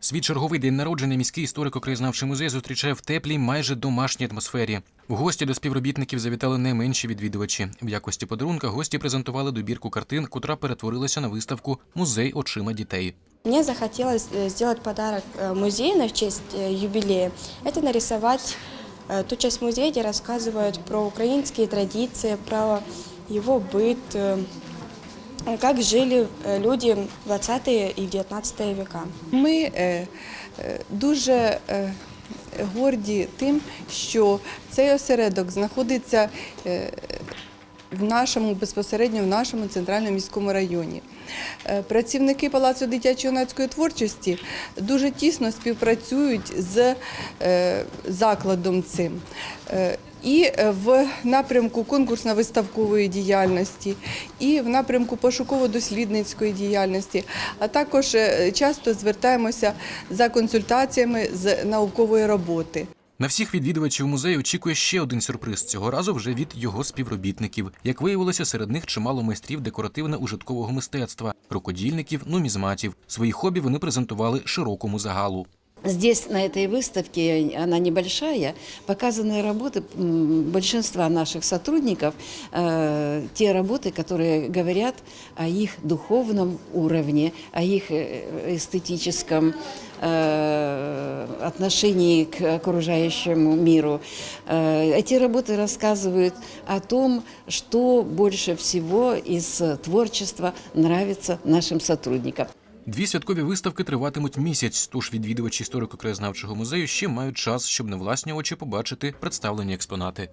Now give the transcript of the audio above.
Свій черговий день народження міський історико-краєзнавчий музей зустрічає в теплій, майже домашній атмосфері. В гості до співробітників завітали не менші відвідувачі. В якості подарунка гості презентували добірку картин, котра перетворилася на виставку Музей очима дітей. Мне захотелось э, сделать подарок э, музею в честь э, юбилея. Это нарисовать э, ту часть музея, где рассказывают про украинские традиции, про его быт, э, э, как жили э, люди в 20 и в 19 века. Ми е, е, дуже е, горді тим, що цей осередок знаходиться в нашому безпосередньо в нашому центральному міському районі. Працівники Палацу дитячо-юнацької творчості дуже тісно співпрацюють з закладом цим. І е, в напрямку конкурсно-виставкової діяльності, і в напрямку пошуково-дослідницької діяльності, а також е, часто звертаємося за консультаціями з наукової роботи. На всіх відвідувачів музею очікує ще один сюрприз цього разу вже від його співробітників. Як виявилося, серед них чимало майстрів декоративно-ужиткового мистецтва, рукодільників, нумізматів. Свої хобі вони презентували широкому загалу. Здесь, на этой выставке, она небольшая, показаны работы большинства наших сотрудников, э, те работы, которые говорят о их духовном уровне, о их э, эстетическом э, отношении к окружающему миру. Эти работы рассказывают о том, что больше всего из творчества нравится нашим сотрудникам. Дві святкові виставки триватимуть місяць, тож відвідувачі історико-краєзнавчого музею ще мають час, щоб на власні очі побачити представлені експонати.